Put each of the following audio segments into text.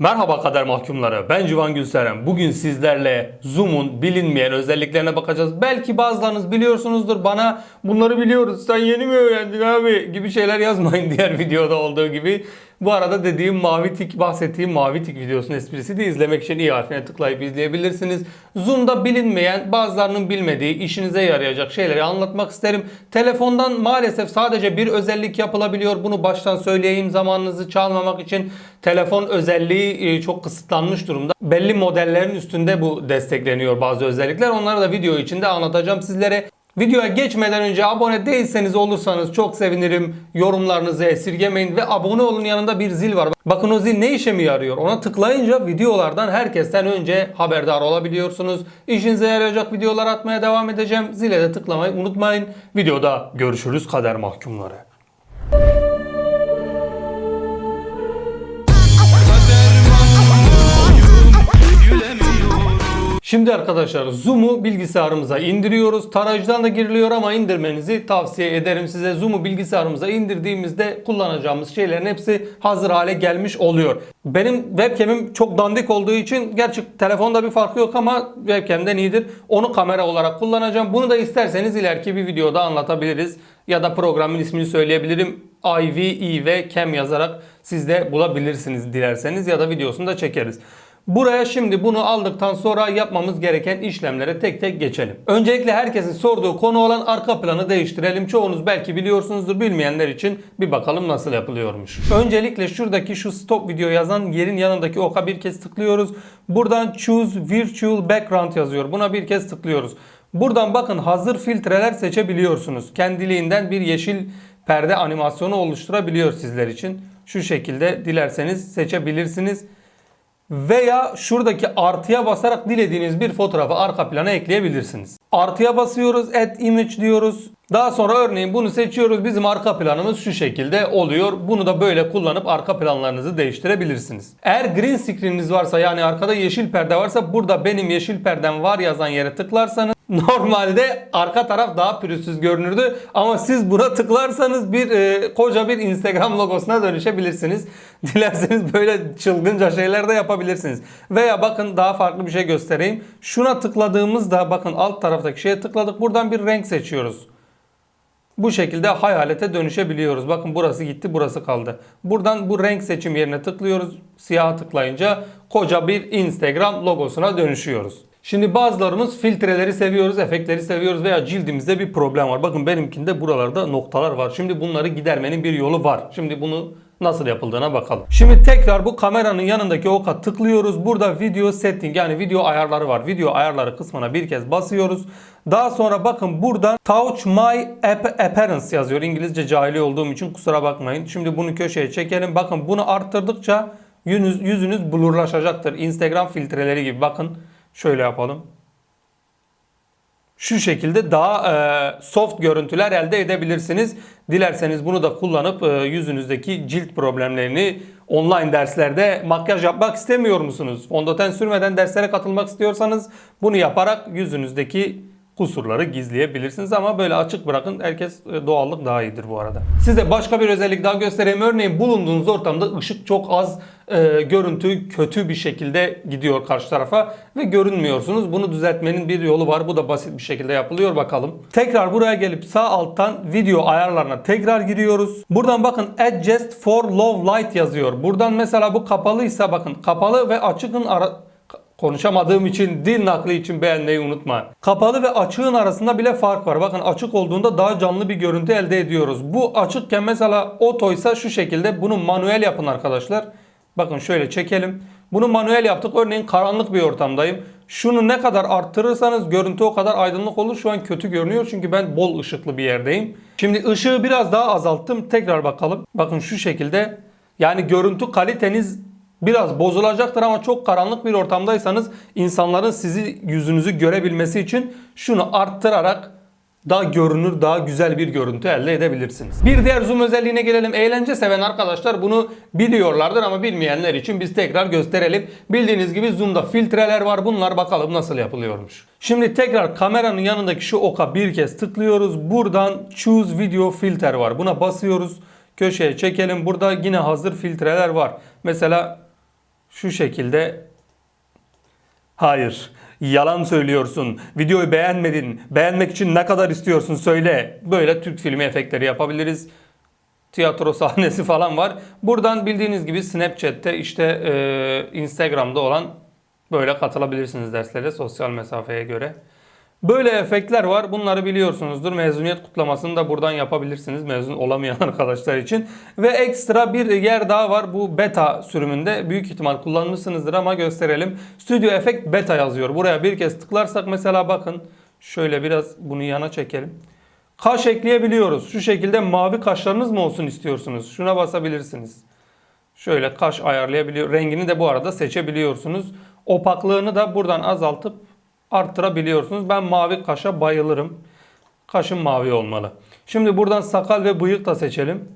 Merhaba kader mahkumları. Ben Civan Gülseren. Bugün sizlerle Zoom'un bilinmeyen özelliklerine bakacağız. Belki bazılarınız biliyorsunuzdur. Bana bunları biliyoruz. Sen yeni mi öğrendin abi gibi şeyler yazmayın diğer videoda olduğu gibi. Bu arada dediğim mavi tik bahsettiğim mavi tik videosunun esprisi de izlemek için iyi harfine tıklayıp izleyebilirsiniz. Zoom'da bilinmeyen bazılarının bilmediği işinize yarayacak şeyleri anlatmak isterim. Telefondan maalesef sadece bir özellik yapılabiliyor. Bunu baştan söyleyeyim zamanınızı çalmamak için. Telefon özelliği e, çok kısıtlanmış durumda. Belli modellerin üstünde bu destekleniyor bazı özellikler. Onları da video içinde anlatacağım sizlere. Videoya geçmeden önce abone değilseniz olursanız çok sevinirim. Yorumlarınızı esirgemeyin ve abone olun yanında bir zil var. Bakın o zil ne işe mi yarıyor? Ona tıklayınca videolardan herkesten önce haberdar olabiliyorsunuz. İşinize yarayacak videolar atmaya devam edeceğim. Zile de tıklamayı unutmayın. Videoda görüşürüz kader mahkumları. Şimdi arkadaşlar Zoom'u bilgisayarımıza indiriyoruz. Tarayıcıdan da giriliyor ama indirmenizi tavsiye ederim size. Zoom'u bilgisayarımıza indirdiğimizde kullanacağımız şeylerin hepsi hazır hale gelmiş oluyor. Benim webcam'im çok dandik olduğu için gerçek telefonda bir farkı yok ama webcam'den iyidir. Onu kamera olarak kullanacağım. Bunu da isterseniz ileriki bir videoda anlatabiliriz. Ya da programın ismini söyleyebilirim. IV, ve Cam yazarak siz de bulabilirsiniz dilerseniz ya da videosunu da çekeriz. Buraya şimdi bunu aldıktan sonra yapmamız gereken işlemlere tek tek geçelim. Öncelikle herkesin sorduğu konu olan arka planı değiştirelim. Çoğunuz belki biliyorsunuzdur bilmeyenler için bir bakalım nasıl yapılıyormuş. Öncelikle şuradaki şu stop video yazan yerin yanındaki oka bir kez tıklıyoruz. Buradan choose virtual background yazıyor. Buna bir kez tıklıyoruz. Buradan bakın hazır filtreler seçebiliyorsunuz. Kendiliğinden bir yeşil perde animasyonu oluşturabiliyor sizler için. Şu şekilde dilerseniz seçebilirsiniz veya şuradaki artıya basarak dilediğiniz bir fotoğrafı arka plana ekleyebilirsiniz. Artıya basıyoruz, add image diyoruz. Daha sonra örneğin bunu seçiyoruz. Bizim arka planımız şu şekilde oluyor. Bunu da böyle kullanıp arka planlarınızı değiştirebilirsiniz. Eğer green screen'iniz varsa yani arkada yeşil perde varsa burada benim yeşil perdem var yazan yere tıklarsanız normalde arka taraf daha pürüzsüz görünürdü ama siz buna tıklarsanız bir e, koca bir Instagram logosuna dönüşebilirsiniz. Dilerseniz böyle çılgınca şeyler de yapabilirsiniz. Veya bakın daha farklı bir şey göstereyim. Şuna tıkladığımızda bakın alt taraftaki şeye tıkladık. Buradan bir renk seçiyoruz. Bu şekilde hayalete dönüşebiliyoruz. Bakın burası gitti burası kaldı. Buradan bu renk seçim yerine tıklıyoruz. Siyaha tıklayınca koca bir Instagram logosuna dönüşüyoruz. Şimdi bazılarımız filtreleri seviyoruz, efektleri seviyoruz veya cildimizde bir problem var. Bakın benimkinde buralarda noktalar var. Şimdi bunları gidermenin bir yolu var. Şimdi bunu nasıl yapıldığına bakalım. Şimdi tekrar bu kameranın yanındaki oka tıklıyoruz. Burada video setting yani video ayarları var. Video ayarları kısmına bir kez basıyoruz. Daha sonra bakın buradan touch my app appearance yazıyor. İngilizce cahili olduğum için kusura bakmayın. Şimdi bunu köşeye çekelim. Bakın bunu arttırdıkça yüzünüz, yüzünüz blurlaşacaktır. Instagram filtreleri gibi bakın. Şöyle yapalım. Şu şekilde daha e, soft görüntüler elde edebilirsiniz. Dilerseniz bunu da kullanıp e, yüzünüzdeki cilt problemlerini online derslerde makyaj yapmak istemiyor musunuz? Fondöten sürmeden derslere katılmak istiyorsanız bunu yaparak yüzünüzdeki kusurları gizleyebilirsiniz ama böyle açık bırakın. Herkes e, doğallık daha iyidir bu arada. Size başka bir özellik daha göstereyim. Örneğin bulunduğunuz ortamda ışık çok az, e, görüntü kötü bir şekilde gidiyor karşı tarafa ve görünmüyorsunuz. Bunu düzeltmenin bir yolu var. Bu da basit bir şekilde yapılıyor bakalım. Tekrar buraya gelip sağ alttan video ayarlarına tekrar giriyoruz. Buradan bakın adjust for low light yazıyor. Buradan mesela bu kapalıysa bakın kapalı ve açıkın ara Konuşamadığım için dil nakli için beğenmeyi unutma. Kapalı ve açığın arasında bile fark var. Bakın açık olduğunda daha canlı bir görüntü elde ediyoruz. Bu açıkken mesela otoysa şu şekilde bunu manuel yapın arkadaşlar. Bakın şöyle çekelim. Bunu manuel yaptık. Örneğin karanlık bir ortamdayım. Şunu ne kadar arttırırsanız görüntü o kadar aydınlık olur. Şu an kötü görünüyor çünkü ben bol ışıklı bir yerdeyim. Şimdi ışığı biraz daha azalttım. Tekrar bakalım. Bakın şu şekilde. Yani görüntü kaliteniz biraz bozulacaktır ama çok karanlık bir ortamdaysanız insanların sizi yüzünüzü görebilmesi için şunu arttırarak daha görünür, daha güzel bir görüntü elde edebilirsiniz. Bir diğer zoom özelliğine gelelim. Eğlence seven arkadaşlar bunu biliyorlardır ama bilmeyenler için biz tekrar gösterelim. Bildiğiniz gibi zoom'da filtreler var. Bunlar bakalım nasıl yapılıyormuş. Şimdi tekrar kameranın yanındaki şu oka bir kez tıklıyoruz. Buradan choose video filter var. Buna basıyoruz. Köşeye çekelim. Burada yine hazır filtreler var. Mesela Şu şekilde Hayır. Yalan söylüyorsun. Videoyu beğenmedin. Beğenmek için ne kadar istiyorsun söyle. Böyle Türk filmi efektleri yapabiliriz. Tiyatro sahnesi falan var. Buradan bildiğiniz gibi Snapchat'te işte e, Instagram'da olan böyle katılabilirsiniz derslere sosyal mesafeye göre. Böyle efektler var. Bunları biliyorsunuzdur. Mezuniyet kutlamasını da buradan yapabilirsiniz. Mezun olamayan arkadaşlar için. Ve ekstra bir yer daha var. Bu beta sürümünde büyük ihtimal kullanmışsınızdır ama gösterelim. Studio Effect beta yazıyor. Buraya bir kez tıklarsak mesela bakın. Şöyle biraz bunu yana çekelim. Kaş ekleyebiliyoruz. Şu şekilde mavi kaşlarınız mı olsun istiyorsunuz? Şuna basabilirsiniz. Şöyle kaş ayarlayabiliyor. Rengini de bu arada seçebiliyorsunuz. Opaklığını da buradan azaltıp arttırabiliyorsunuz. Ben mavi kaşa bayılırım. Kaşım mavi olmalı. Şimdi buradan sakal ve bıyık da seçelim.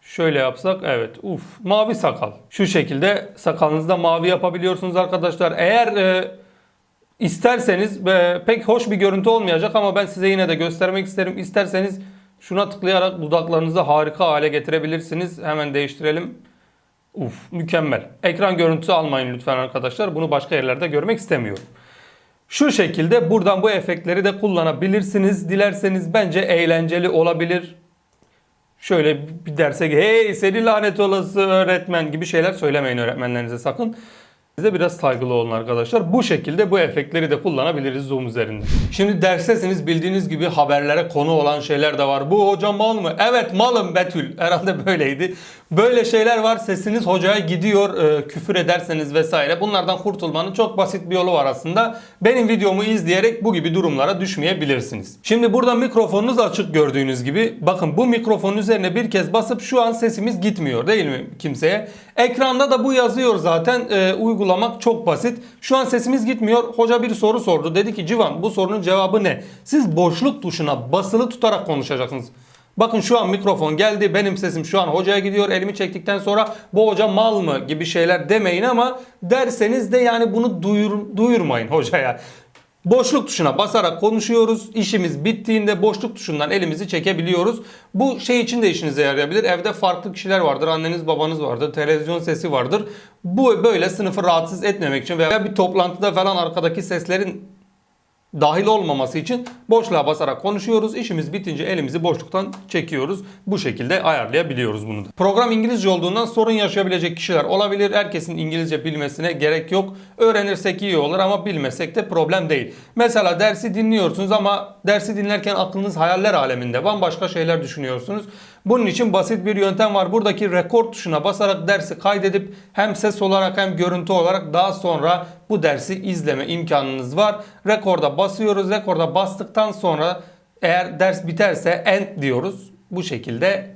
Şöyle yapsak evet uf mavi sakal. Şu şekilde sakalınızı da mavi yapabiliyorsunuz arkadaşlar. Eğer e, isterseniz e, pek hoş bir görüntü olmayacak ama ben size yine de göstermek isterim. İsterseniz şuna tıklayarak dudaklarınızı harika hale getirebilirsiniz. Hemen değiştirelim. Uf mükemmel. Ekran görüntüsü almayın lütfen arkadaşlar. Bunu başka yerlerde görmek istemiyorum. Şu şekilde buradan bu efektleri de kullanabilirsiniz. Dilerseniz bence eğlenceli olabilir. Şöyle bir derse hey seni lanet olası öğretmen gibi şeyler söylemeyin öğretmenlerinize sakın. Size biraz saygılı olun arkadaşlar. Bu şekilde bu efektleri de kullanabiliriz Zoom üzerinde. Şimdi derstesiniz bildiğiniz gibi haberlere konu olan şeyler de var. Bu hoca mal mı? Evet malım Betül. Herhalde böyleydi. Böyle şeyler var. Sesiniz hocaya gidiyor. e, küfür ederseniz vesaire. Bunlardan kurtulmanın çok basit bir yolu var aslında. Benim videomu izleyerek bu gibi durumlara düşmeyebilirsiniz. Şimdi burada mikrofonunuz açık gördüğünüz gibi. Bakın bu mikrofonun üzerine bir kez basıp şu an sesimiz gitmiyor değil mi kimseye? Ekranda da bu yazıyor zaten. E, uygulamak çok basit. Şu an sesimiz gitmiyor. Hoca bir soru sordu. Dedi ki Civan bu sorunun cevabı ne? Siz boşluk tuşuna basılı tutarak konuşacaksınız. Bakın şu an mikrofon geldi. Benim sesim şu an hocaya gidiyor. Elimi çektikten sonra bu hoca mal mı gibi şeyler demeyin ama derseniz de yani bunu duyur, duyurmayın hocaya. Boşluk tuşuna basarak konuşuyoruz. İşimiz bittiğinde boşluk tuşundan elimizi çekebiliyoruz. Bu şey için de işinize yarayabilir. Evde farklı kişiler vardır. Anneniz babanız vardır. Televizyon sesi vardır. Bu böyle sınıfı rahatsız etmemek için veya bir toplantıda falan arkadaki seslerin dahil olmaması için boşluğa basarak konuşuyoruz. İşimiz bitince elimizi boşluktan çekiyoruz. Bu şekilde ayarlayabiliyoruz bunu da. Program İngilizce olduğundan sorun yaşayabilecek kişiler olabilir. Herkesin İngilizce bilmesine gerek yok. Öğrenirsek iyi olur ama bilmesek de problem değil. Mesela dersi dinliyorsunuz ama dersi dinlerken aklınız hayaller aleminde. Bambaşka şeyler düşünüyorsunuz. Bunun için basit bir yöntem var. Buradaki rekord tuşuna basarak dersi kaydedip hem ses olarak hem görüntü olarak daha sonra bu dersi izleme imkanınız var. Rekorda basıyoruz. Rekorda bastıktan sonra eğer ders biterse end diyoruz. Bu şekilde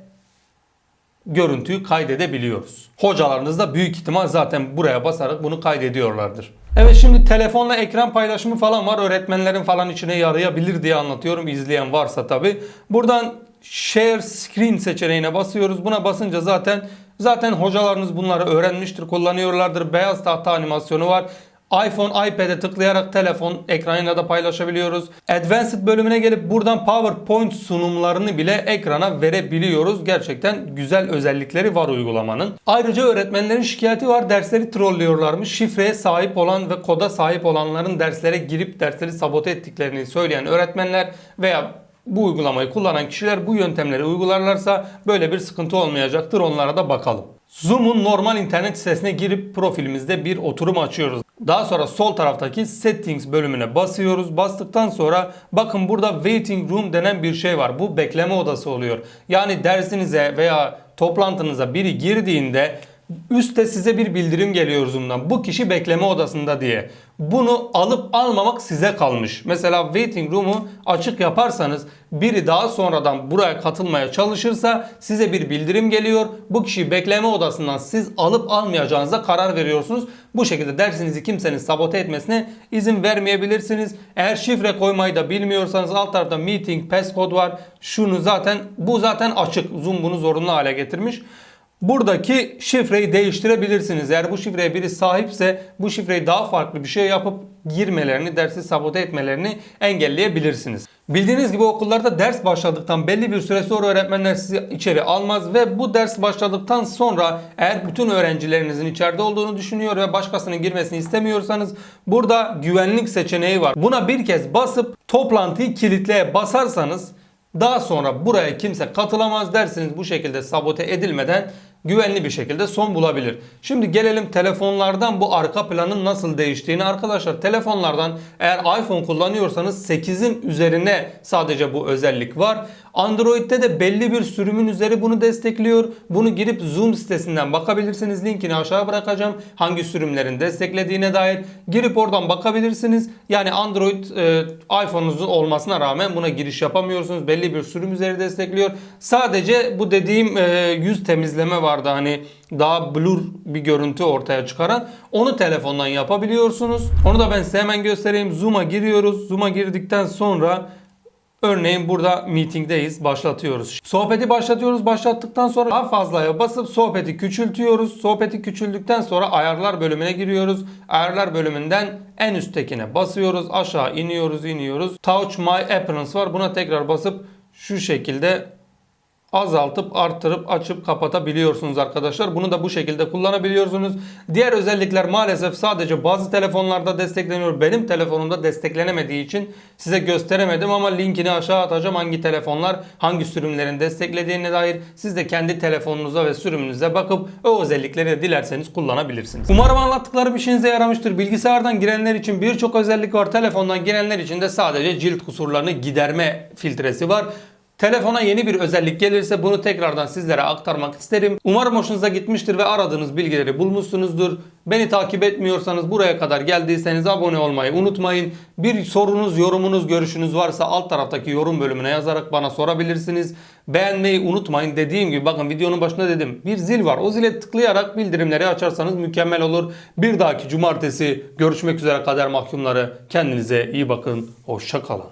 görüntüyü kaydedebiliyoruz. Hocalarınız da büyük ihtimal zaten buraya basarak bunu kaydediyorlardır. Evet şimdi telefonla ekran paylaşımı falan var. Öğretmenlerin falan içine yarayabilir diye anlatıyorum. İzleyen varsa tabi. Buradan share screen seçeneğine basıyoruz. Buna basınca zaten zaten hocalarınız bunları öğrenmiştir, kullanıyorlardır. Beyaz tahta animasyonu var iPhone, iPad'e tıklayarak telefon ekranıyla da paylaşabiliyoruz. Advanced bölümüne gelip buradan PowerPoint sunumlarını bile ekrana verebiliyoruz. Gerçekten güzel özellikleri var uygulamanın. Ayrıca öğretmenlerin şikayeti var. Dersleri trollüyorlarmış. Şifreye sahip olan ve koda sahip olanların derslere girip dersleri sabote ettiklerini söyleyen öğretmenler veya bu uygulamayı kullanan kişiler bu yöntemleri uygularlarsa böyle bir sıkıntı olmayacaktır. Onlara da bakalım. Zoom'un normal internet sitesine girip profilimizde bir oturum açıyoruz. Daha sonra sol taraftaki settings bölümüne basıyoruz. Bastıktan sonra bakın burada waiting room denen bir şey var. Bu bekleme odası oluyor. Yani dersinize veya toplantınıza biri girdiğinde üstte size bir bildirim geliyor Zoom'dan. Bu kişi bekleme odasında diye. Bunu alıp almamak size kalmış. Mesela waiting room'u açık yaparsanız biri daha sonradan buraya katılmaya çalışırsa size bir bildirim geliyor. Bu kişiyi bekleme odasından siz alıp almayacağınıza karar veriyorsunuz. Bu şekilde dersinizi kimsenin sabote etmesine izin vermeyebilirsiniz. Eğer şifre koymayı da bilmiyorsanız alt tarafta meeting passcode var. Şunu zaten bu zaten açık. Zoom bunu zorunlu hale getirmiş. Buradaki şifreyi değiştirebilirsiniz. Eğer bu şifreye biri sahipse bu şifreyi daha farklı bir şey yapıp girmelerini, dersi sabote etmelerini engelleyebilirsiniz. Bildiğiniz gibi okullarda ders başladıktan belli bir süre sonra öğretmenler sizi içeri almaz ve bu ders başladıktan sonra eğer bütün öğrencilerinizin içeride olduğunu düşünüyor ve başkasının girmesini istemiyorsanız burada güvenlik seçeneği var. Buna bir kez basıp toplantıyı kilitleye basarsanız daha sonra buraya kimse katılamaz dersiniz bu şekilde sabote edilmeden güvenli bir şekilde son bulabilir. Şimdi gelelim telefonlardan bu arka planın nasıl değiştiğini arkadaşlar. Telefonlardan eğer iPhone kullanıyorsanız 8'in üzerine sadece bu özellik var. Android'de de belli bir sürümün üzeri bunu destekliyor. Bunu girip Zoom sitesinden bakabilirsiniz. Linkini aşağı bırakacağım. Hangi sürümlerin desteklediğine dair. Girip oradan bakabilirsiniz. Yani Android e, iPhone'unuzun olmasına rağmen buna giriş yapamıyorsunuz. Belli bir sürüm üzeri destekliyor. Sadece bu dediğim e, yüz temizleme vardı. Hani daha blur bir görüntü ortaya çıkaran. Onu telefondan yapabiliyorsunuz. Onu da ben size hemen göstereyim. Zoom'a giriyoruz. Zoom'a girdikten sonra Örneğin burada meetingdeyiz. Başlatıyoruz. Sohbeti başlatıyoruz. Başlattıktan sonra daha fazlaya basıp sohbeti küçültüyoruz. Sohbeti küçüldükten sonra ayarlar bölümüne giriyoruz. Ayarlar bölümünden en üsttekine basıyoruz. Aşağı iniyoruz, iniyoruz. Touch My Appearance var. Buna tekrar basıp şu şekilde azaltıp arttırıp açıp kapatabiliyorsunuz arkadaşlar. Bunu da bu şekilde kullanabiliyorsunuz. Diğer özellikler maalesef sadece bazı telefonlarda destekleniyor. Benim telefonumda desteklenemediği için size gösteremedim ama linkini aşağı atacağım. Hangi telefonlar hangi sürümlerin desteklediğine dair siz de kendi telefonunuza ve sürümünüze bakıp o özellikleri de dilerseniz kullanabilirsiniz. Umarım anlattıklarım işinize yaramıştır. Bilgisayardan girenler için birçok özellik var. Telefondan girenler için de sadece cilt kusurlarını giderme filtresi var. Telefona yeni bir özellik gelirse bunu tekrardan sizlere aktarmak isterim. Umarım hoşunuza gitmiştir ve aradığınız bilgileri bulmuşsunuzdur. Beni takip etmiyorsanız buraya kadar geldiyseniz abone olmayı unutmayın. Bir sorunuz, yorumunuz, görüşünüz varsa alt taraftaki yorum bölümüne yazarak bana sorabilirsiniz. Beğenmeyi unutmayın. Dediğim gibi bakın videonun başında dedim. Bir zil var. O zile tıklayarak bildirimleri açarsanız mükemmel olur. Bir dahaki cumartesi görüşmek üzere kader mahkumları. Kendinize iyi bakın. Hoşça kalın.